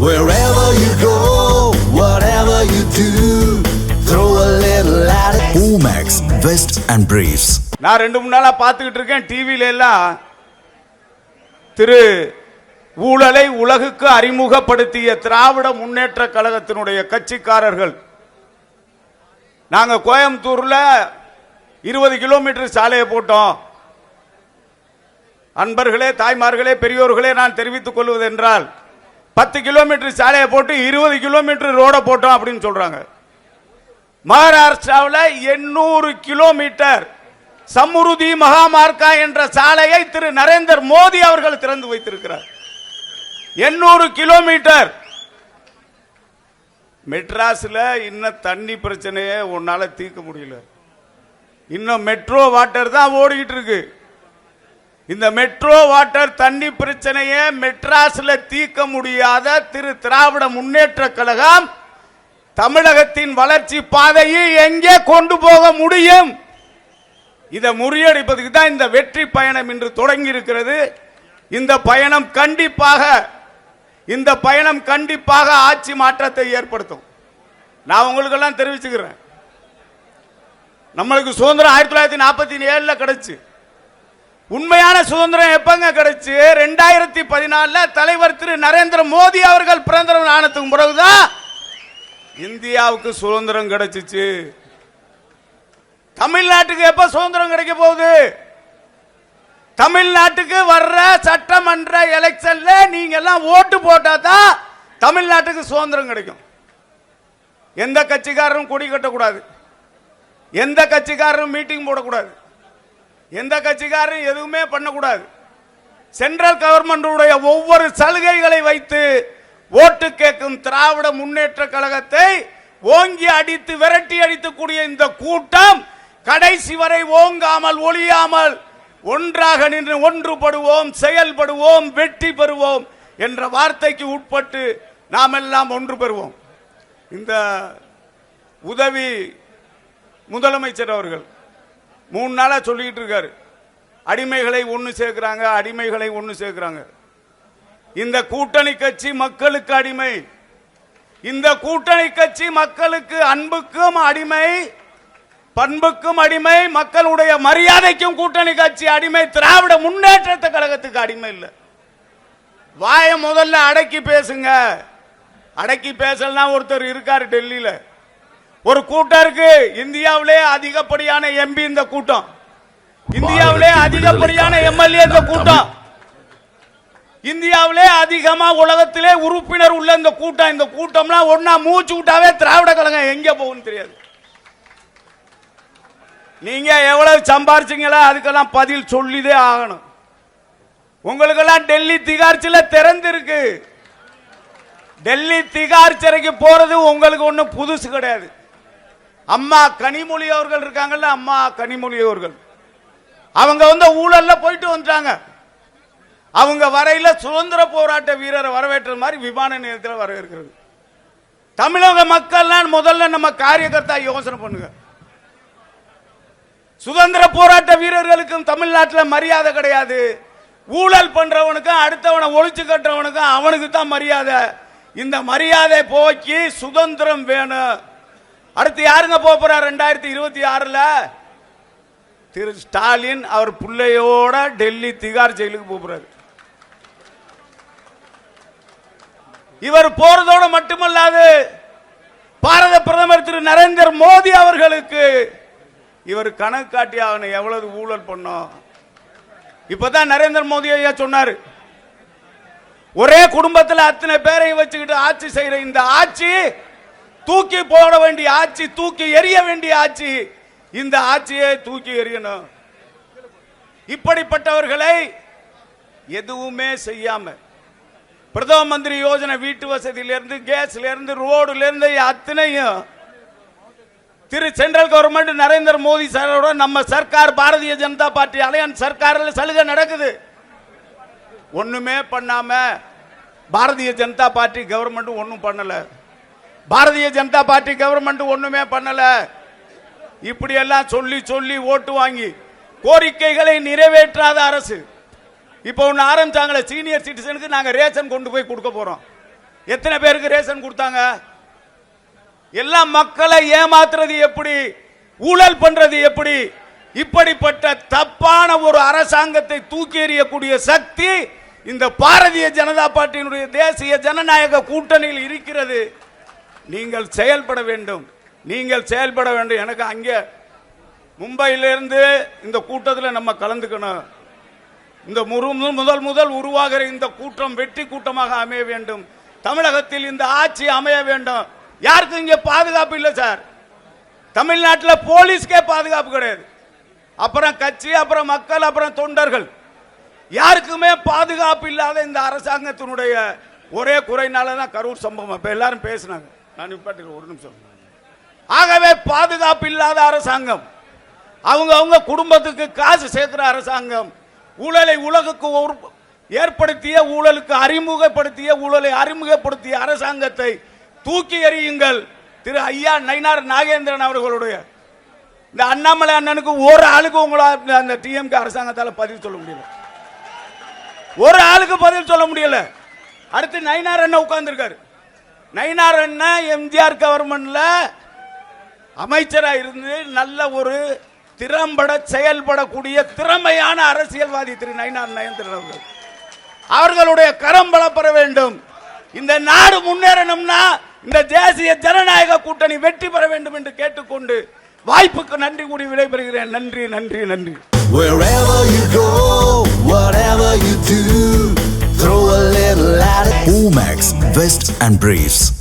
Wherever you go, whatever you do, throw a little at it. Omax, Vest and Briefs. நான் ரெண்டு மூணு நாளா பார்த்துக்கிட்டு இருக்கேன் டிவியில எல்லாம் திரு ஊழலை உலகுக்கு அறிமுகப்படுத்திய திராவிட முன்னேற்ற கழகத்தினுடைய கட்சிக்காரர்கள் நாங்க கோயம்புத்தூர்ல இருபது கிலோமீட்டர் சாலையை போட்டோம் அன்பர்களே தாய்மார்களே பெரியோர்களே நான் தெரிவித்துக் கொள்வது என்றால் பத்து கிலோமீட்டர் சாலையை போட்டு இருபது கிலோமீட்டர் ரோடை போட்டோம் அப்படின்னு சொல்றாங்க. மகாராஷ்டிராவில் எண்ணூறு கிலோமீட்டர் சமுருதி மகாமார்க்கா என்ற சாலையை திரு நரேந்தர் மோடி அவர்கள் திறந்து வைத்திருக்கிறார். எண்ணூறு கிலோமீட்டர் மெட்ராஸில் இன்னும் தண்ணி பிரச்சனையே உன்னால தீர்க்க முடியல. இன்னும் மெட்ரோ வாட்டர் தான் ஓடிக்கிட்டு இருக்கு. இந்த மெட்ரோ வாட்டர் தண்ணி பிரச்சனையை மெட்ராஸ்ல தீர்க்க முடியாத திரு திராவிட முன்னேற்ற கழகம் தமிழகத்தின் வளர்ச்சி பாதையை எங்கே கொண்டு போக முடியும்? இதை முறியடிப்பதுக்கு தான் இந்த வெற்றி பயணம் இன்று தொடங்கி இருக்கிறது இந்த பயணம் கண்டிப்பாக இந்த பயணம் கண்டிப்பாக ஆட்சி மாற்றத்தை ஏற்படுத்தும். நான் உங்களுக்கெல்லாம் தெரிவிச்சுக்கிறேன். நம்மளுக்கு சுதந்திரம் ஆயிரத்தி தொள்ளாயிரத்தி நாற்பத்தி ஏழுல கிடைச்சு. உண்மையான சுதந்திரம் எப்பங்க கிடைச்சு? ரெண்டாயிரத்தி பதினாலுல தலைவர் திரு நரேந்திர மோடி அவர்கள் பிறந்த நாள் பிறகுதான் இந்தியாவுக்கு சுதந்திரம் கிடைச்சிச்சு. தமிழ்நாட்டுக்கு எப்ப சுதந்திரம் கிடைக்க போகுது? தமிழ்நாட்டுக்கு வர்ற சட்டமன்ற எலெக்ஷன்ல நீங்க எல்லாம் ஓட்டு போட்டா தான் தமிழ்நாட்டுக்கு சுதந்திரம் கிடைக்கும். எந்த கட்சிக்காரரும் கொடி கட்டக்கூடாது. எந்த கட்சிக்காரரும் மீட்டிங் போடக்கூடாது. எந்த கட்சிக்காரரும் எதுவுமே பண்ணக்கூடாது. சென்ட்ரல் கவர்மெண்டுடைய ஒவ்வொரு சலுகைகளை வைத்து ஓட்டு கேட்கும் திராவிட முன்னேற்ற கழகத்தை ஓங்கி அடித்து விரட்டி அடித்துக்கூடிய இந்த கூட்டம் கடைசி வரை ஓங்காமல் ஒளியாமல் ஒன்றாக நின்று ஒன்றுபடுவோம் செயல்படுவோம் வெற்றி பெறுவோம் என்ற வார்த்தைக்கு உட்பட்டு நாம் எல்லாம் ஒன்று பெறுவோம். இந்த உதவி முதலமைச்சர் அவர்கள் மூணு நாளா சொல்லிக்கிட்டு இருக்காரு. அடிமைகளை ஒன்று சேர்க்கிறாங்க அடிமைகளை ஒன்று சேர்க்கிறாங்க. இந்த கூட்டணி கட்சி மக்களுக்கு அடிமை. இந்த கூட்டணி கட்சி மக்களுக்கு அன்புக்கும் அடிமை பண்புக்கும் அடிமை மக்களுடைய மரியாதைக்கும் கூட்டணி கட்சி அடிமை. திராவிட முன்னேற்றத்தை கழகத்துக்கு அடிமை இல்லை. வாய முதல்ல அடக்கி பேசுங்க. அடக்கி பேசலாம் ஒருத்தர் இருக்காரு டெல்லியில். ஒரு கூட்டம் இருக்கு. இந்தியாவிலே அதிகப்படியான எம்பி இந்த கூட்டம். இந்தியாவிலே அதிகப்படியான எம்எல்ஏ இந்த கூட்டம். இந்தியாவிலே அதிகமா உலகத்திலே உறுப்பினர் உள்ள இந்த கூட்டம். இந்த கூட்டம்லாம் ஒன்னா மூச்சு விட்டாவே திராவிட கழகம் எங்க போகும்னு தெரியாது. நீங்க எவ்வளவு சம்பாரிச்சீங்களா அதுக்கெல்லாம் பதில் சொல்லிதே ஆகணும். உங்களுக்கெல்லாம் டெல்லி திகார் சிலை திறந்திருக்கு. டெல்லி திகார் சிறைக்கு போறது உங்களுக்கு ஒண்ணும் புதுசு கிடையாது. அம்மா கனிமொழி அவர்கள் இருக்காங்கல்ல அம்மா கனிமொழி அவர்கள் அவங்க வந்து ஊழல்ல போயிட்டு வந்துட்டாங்க. அவங்க வரையில சுதந்திர போராட்ட வீரரை வரவேற்ற மாதிரி விமான நிலையத்தில் வரவேற்கிறது. தமிழக மக்கள்லாம் முதல்ல நம்ம காரியகர்த்தா யோசனை பண்ணுங்க. சுதந்திர போராட்ட வீரர்களுக்கும் தமிழ்நாட்டில் மரியாதை கிடையாது. ஊழல் பண்றவனுக்கும் அடுத்தவனை ஒழிச்சு கட்டுறவனுக்கும் அவனுக்கு தான் மரியாதை. இந்த மரியாதை போக்கி சுதந்திரம் வேணும். அடுத்து யாருங்க போப் போறார் ரெண்டாயிரத்தி இருபத்தி ஆறுல? திரு ஸ்டாலின் அவர் பிள்ளையோட டெல்லி திகார் ஜெயிலுக்கு போறாரு. இவர் போறதோடு மட்டுமல்லாது பாரத பிரதமர் திரு நரேந்திர மோடி அவர்களுக்கு இவர் கணக்கு காட்டி ஆகணும் எவ்வளவு ஊழல் பண்ணோம். இப்பதான் நரேந்திர மோடி ஐயா சொன்னாரு ஒரே குடும்பத்தில் அத்தனை பேரை வச்சுக்கிட்டு ஆட்சி செய்யற இந்த ஆட்சி தூக்கி போட வேண்டிய ஆட்சி தூக்கி எறிய வேண்டிய ஆட்சி. இந்த ஆட்சியை தூக்கி எறியணும். இப்படிப்பட்டவர்களை எதுவுமே செய்யாம பிரதம மந்திரி யோஜனை வீட்டு வசதியில இருந்து கேஸ்ல இருந்து ரோடுல இருந்து அத்தனையும் திரு சென்ட்ரல் கவர்மெண்ட் நரேந்திர மோடி சாரோட நம்ம சர்க்கார் பாரதிய ஜனதா பார்ட்டி அலையன் சர்க்காரில் சலுகை நடக்குது. ஒண்ணுமே பண்ணாம பாரதிய ஜனதா பார்ட்டி கவர்மெண்ட் ஒன்றும் பண்ணலை. பாரதிய ஜனதா பார்ட்டி கவர்மெண்ட் ஒண்ணுமே பண்ணல. இப்படி எல்லாம் சொல்லி சொல்லி ஓட்டு வாங்கி கோரிக்கைகளை நிறைவேற்றாத அரசு. இப்போ ஒன்று ஆரம்பிச்சாங்களே சீனியர் சிட்டிசனுக்கு நாங்கள் ரேஷன் கொண்டு போய் கொடுக்க போறோம். எத்தனை பேருக்கு ரேஷன் கொடுத்தாங்க? எல்லாம் மக்களை ஏமாத்துறது எப்படி? ஊழல் பண்றது எப்படி? இப்படிப்பட்ட தப்பான ஒரு அரசாங்கத்தை தூக்கி எறியக்கூடிய சக்தி இந்த பாரதிய ஜனதா பார்ட்டியினுடைய தேசிய ஜனநாயக கூட்டணியில் இருக்கிறது. நீங்கள் செயல்பட வேண்டும். நீங்கள் செயல்பட வேண்டும். எனக்கு அங்கே மும்பையிலிருந்து இந்த கூட்டத்தில் நம்ம கலந்துக்கணும். இந்த மு- முதல் முதல் உருவாகிற இந்த கூட்டம் வெற்றி கூட்டமாக அமைய வேண்டும். தமிழகத்தில் இந்த ஆட்சி அமைய வேண்டும். யாருக்கும் இங்க பாதுகாப்பு இல்லை சார். தமிழ்நாட்டில் போலீஸ்க்கே பாதுகாப்பு கிடையாது. அப்புறம் கட்சி அப்புறம் மக்கள் அப்புறம் தொண்டர்கள். யாருக்குமே பாதுகாப்பு இல்லாத இந்த அரசாங்கத்தினுடைய ஒரே குறைனால தான் கரூர் சம்பவம். இப்ப எல்லாரும் பேசினாங்க. நான் நிப்பாட்டு ஒரு நிமிஷம். ஆகவே பாதுகாப்பு இல்லாத அரசாங்கம் அவங்க அவங்க குடும்பத்துக்கு காசு சேர்க்கிற அரசாங்கம் ஊழலை உலகுக்கு ஒரு ஏற்படுத்திய ஊழலுக்கு அறிமுகப்படுத்திய ஊழலை அறிமுகப்படுத்திய அரசாங்கத்தை தூக்கி எறியுங்கள் திரு ஐயா நயினார் நாகேந்திரன் அவர்களுடைய. இந்த அண்ணாமலை அண்ணனுக்கு ஒரு ஆளுக்கு உங்களால் அந்த டிஎம்கே அரசாங்கத்தால் பதில் சொல்ல முடியல. ஒரு ஆளுக்கு பதில் சொல்ல முடியல. அடுத்து நயினார் அண்ணன் உட்கார்ந்துருக்காரு. நயினார் அண்ணன் எம்ஜிஆர் கவர்மெண்ட்ல அமைச்சராக இருந்து நல்ல ஒரு திறம்பட செயல்படக்கூடிய திறமையான அரசியல்வாதி திரு நயினார் நயந்திரன் அவர்கள். அவர்களுடைய கரம் பலப்பெற வேண்டும். இந்த நாடு முன்னேறணும்னா இந்த தேசிய ஜனநாயக கூட்டணி வெற்றி பெற வேண்டும் என்று கேட்டுக்கொண்டு வாய்ப்புக்கு நன்றி கூடி விடைபெறுகிறேன். நன்றி நன்றி நன்றி. Wherever you go, whatever you do, throw a little at it. Omax, Vest and Briefs.